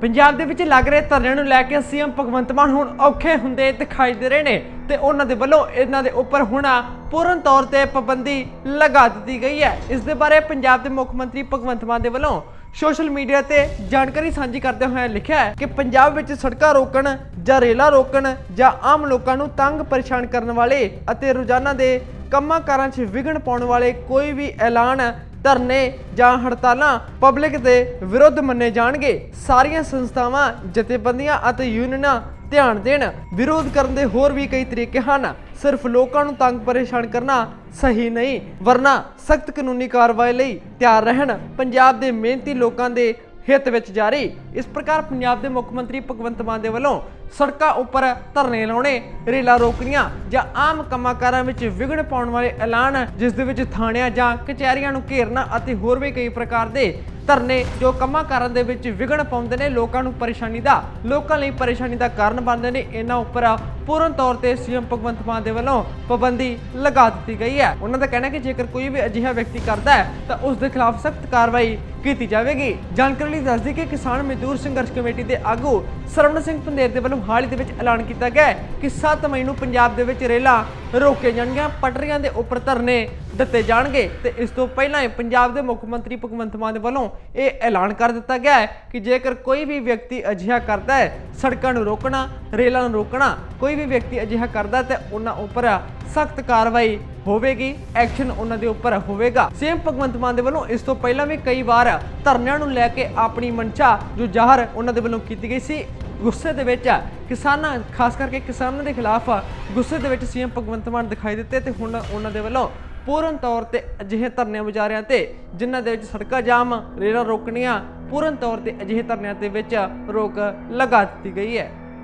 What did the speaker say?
ਪੰਜਾਬ ਦੇ ਵਿੱਚ ਲੱਗ ਰਹੇ ਧਰਨਿਆਂ ਨੂੰ ਲੈ ਕੇ ਸੀਐਮ ਭਗਵੰਤ ਮਾਨ ਹੁਣ ਔਖੇ ਹੁੰਦੇ ਦਿਖਾਈ ਦੇ ਰਹੇ ਨੇ ਤੇ ਉਹਨਾਂ ਦੇ ਵੱਲੋਂ ਇਹਨਾਂ ਦੇ ਉੱਪਰ ਹੁਣ ਪੂਰਨ ਤੌਰ ਤੇ ਪਾਬੰਦੀ ਲਗਾ ਦਿੱਤੀ ਗਈ ਹੈ। ਇਸ ਦੇ ਬਾਰੇ ਪੰਜਾਬ ਦੇ ਮੁੱਖ ਮੰਤਰੀ ਭਗਵੰਤ ਮਾਨ ਦੇ ਵੱਲੋਂ ਸੋਸ਼ਲ ਮੀਡੀਆ ਤੇ ਜਾਣਕਾਰੀ ਸਾਂਝੀ ਕਰਦੇ ਹੋਏ ਲਿਖਿਆ ਹੈ ਕਿ ਪੰਜਾਬ ਵਿੱਚ ਸੜਕਾਂ ਰੋਕਣ ਜਾਂ ਰੇਲਾਂ ਰੋਕਣ ਜਾਂ ਆਮ ਲੋਕਾਂ ਨੂੰ ਤੰਗ ਪਰੇਸ਼ਾਨ ਕਰਨ ਵਾਲੇ ਅਤੇ ਰੋਜ਼ਾਨਾ ਦੇ ਕੰਮਾਂ ਕਾਰਾਂ 'ਚ ਵਿਘਨ ਪਾਉਣ ਵਾਲੇ ਕੋਈ ਵੀ ਐਲਾਨ ਧਰਨੇ ਜਾਂ ਹੜਤਾਲਾਂ ਪਬਲਿਕ ਦੇ ਵਿਰੁੱਧ ਮੰਨੇ ਜਾਣਗੇ। ਸਾਰੀਆਂ ਸੰਸਥਾਵਾਂ, ਜਥੇਬੰਦੀਆਂ ਅਤੇ ਯੂਨੀਅਨਾਂ ਧਿਆਨ ਦੇਣ, ਵਿਰੋਧ ਕਰਨ ਦੇ ਹੋਰ ਵੀ ਕਈ ਤਰੀਕੇ ਹਨ। ਸਿਰਫ ਲੋਕਾਂ ਨੂੰ ਤੰਗ ਪਰੇਸ਼ਾਨ ਕਰਨਾ ਸਹੀ ਨਹੀਂ, ਵਰਨਾ ਸਖਤ ਕਾਨੂੰਨੀ ਕਾਰਵਾਈ ਲਈ ਤਿਆਰ ਰਹਿਣ। ਪੰਜਾਬ ਦੇ ਮਿਹਨਤੀ ਲੋਕਾਂ ਦੇ ਹਿੱਤ ਵਿੱਚ ਜਾਰੀ। ਇਸ ਪ੍ਰਕਾਰ ਪੰਜਾਬ ਦੇ ਮੁੱਖ ਮੰਤਰੀ ਭਗਵੰਤ ਮਾਨ ਦੇ ਵੱਲੋਂ ਸੜਕਾਂ ਉੱਪਰ ਧਰਨੇ ਲਾਉਣੇ, ਰੇਲਾਂ ਰੋਕਣੀਆਂ ਜਾਂ ਆਮ ਕੰਮਾਂਕਾਰਾਂ ਵਿੱਚ ਵਿਘਨ ਪਾਉਣ ਵਾਲੇ ਐਲਾਨ, ਜਿਸ ਦੇ ਵਿੱਚ ਥਾਣਿਆਂ ਜਾਂ ਕਚਹਿਰੀਆਂ ਨੂੰ ਘੇਰਨਾ ਅਤੇ ਹੋਰ ਵੀ ਕਈ ਪ੍ਰਕਾਰ ਦੇ ਧਰਨੇ ਜੋ ਕੰਮਾਂਕਾਰਾਂ ਦੇ ਵਿੱਚ ਵਿਘਨ ਪਾਉਂਦੇ ਨੇ, ਲੋਕਾਂ ਨੂੰ ਪਰੇਸ਼ਾਨੀ ਦਾ, ਲੋਕਾਂ ਲਈ ਪਰੇਸ਼ਾਨੀ ਦਾ ਕਾਰਨ ਬਣਦੇ ਨੇ, ਇਹਨਾਂ ਉੱਪਰ ਪੂਰਨ ਤੌਰ ਤੇ ਸੀਐਮ ਭਗਵੰਤ ਮਾਨ ਦੇ ਵੱਲੋਂ ਪਾਬੰਦੀ ਲਗਾ ਦਿੱਤੀ ਗਈ ਹੈ। ਉਹਨਾਂ ਦਾ ਕਹਿਣਾ ਕਿ ਜੇਕਰ ਕੋਈ ਵੀ ਅਜਿਹਾ ਵਿਅਕਤੀ ਕਰਦਾ ਹੈ, ਤਾਂ ਉਸ ਦੇ ਖਿਲਾਫ ਸਖਤ ਕਾਰਵਾਈ ਕੀਤੀ ਜਾਵੇਗੀ। ਜਾਣਕਾਰੀ ਲਈ ਦੱਸਦੀ ਕਿ ਕਿਸਾਨ ਮਜ਼ਦੂਰ ਸੰਘਰਸ਼ ਕਮੇਟੀ ਦੇ ਆਗੂ ਸਰਵਣ ਸਿੰਘ ਪੰਦੇਰ ਦੇ ਵੱਲੋਂ ਹਾਲ ਹੀ ਦੇ ਵਿੱਚ ਐਲਾਨ ਕੀਤਾ ਗਿਆ ਕਿ 7 ਮਈ ਨੂੰ ਪੰਜਾਬ ਦੇ ਵਿੱਚ ਰੇਲਾਂ ਰੋਕੇ ਜਾਣਗੀਆਂ, ਪਟਰੀਆਂ ਦੇ ਉੱਪਰ ਧਰਨੇ ਦਿੱਤੇ ਜਾਣਗੇ ਤੇ ਇਸ ਤੋਂ ਪਹਿਲਾਂ ਹੀ ਪੰਜਾਬ ਦੇ ਮੁੱਖ ਮੰਤਰੀ ਭਗਵੰਤ ਮਾਨ ਦੇ ਵੱਲੋਂ ਇਹ ਐਲਾਨ ਕਰ ਦਿੱਤਾ ਗਿਆ ਹੈ ਕਿ ਜੇਕਰ ਕੋਈ ਵੀ ਵਿਅਕਤੀ ਅਜਿਹਾ ਕਰਦਾ ਹੈ, ਸੜਕਾਂ ਨੂੰ ਰੋਕਣਾ, ਰੇਲਾਂ ਨੂੰ ਰੋਕਣਾ, ਕੋਈ ਵੀ ਵਿਅਕਤੀ ਅਜਿਹਾ ਕਰਦਾ ਤੇ ਉਹਨਾਂ ਉੱਪਰ ਸਖਤ ਕਾਰਵਾਈ ਹੋਵੇਗੀ ਐਕਸ਼ਨ ਉਹਨਾਂ ਦੇ ਉੱਪਰ ਹੋਵੇਗਾ। ਸੀਐਮ ਭਗਵੰਤ ਮਾਨ ਦੇ ਵੱਲੋਂ ਇਸ ਤੋਂ ਪਹਿਲਾਂ ਵੀ ਕਈ ਵਾਰ ਧਰਨਿਆਂ ਨੂੰ ਲੈ ਕੇ ਆਪਣੀ ਮਨਸ਼ਾ ਜੋ ਜ਼ਾਹਰ ਉਹਨਾਂ ਦੇ ਵੱਲੋਂ ਕੀਤੀ ਗਈ ਸੀ, ਗੁੱਸੇ ਦੇ ਵਿੱਚ ਕਿਸਾਨਾਂ, ਖਾਸ ਕਰਕੇ ਕਿਸਾਨਾਂ ਦੇ ਖਿਲਾਫ ਗੁੱਸੇ ਦੇ ਵਿੱਚ ਸੀਐਮ ਭਗਵੰਤ ਮਾਨ ਦਿਖਾਈ ਦਿੱਤੇ ਤੇ ਹੁਣ ਉਹਨਾਂ ਦੇ ਵੱਲੋਂ ਪੂਰਨ ਤੌਰ ਤੇ ਅਜਿਹੇ ਧਰਨੇ ਮੁਜ਼ਾਹਰਿਆਂ ਤੇ, ਜਿਨ੍ਹਾਂ ਦੇ ਵਿੱਚ ਸੜਕਾਂ ਜਾਮ, ਰੇਲਾਂ ਰੋਕਣੀਆਂ, ਪੂਰਨ ਤੌਰ ਤੇ ਅਜਿਹੇ ਧਰਨਿਆਂ ਦੇ ਵਿੱਚ ਰੋਕ ਲਗਾ ਦਿੱਤੀ ਗਈ ਹੈ।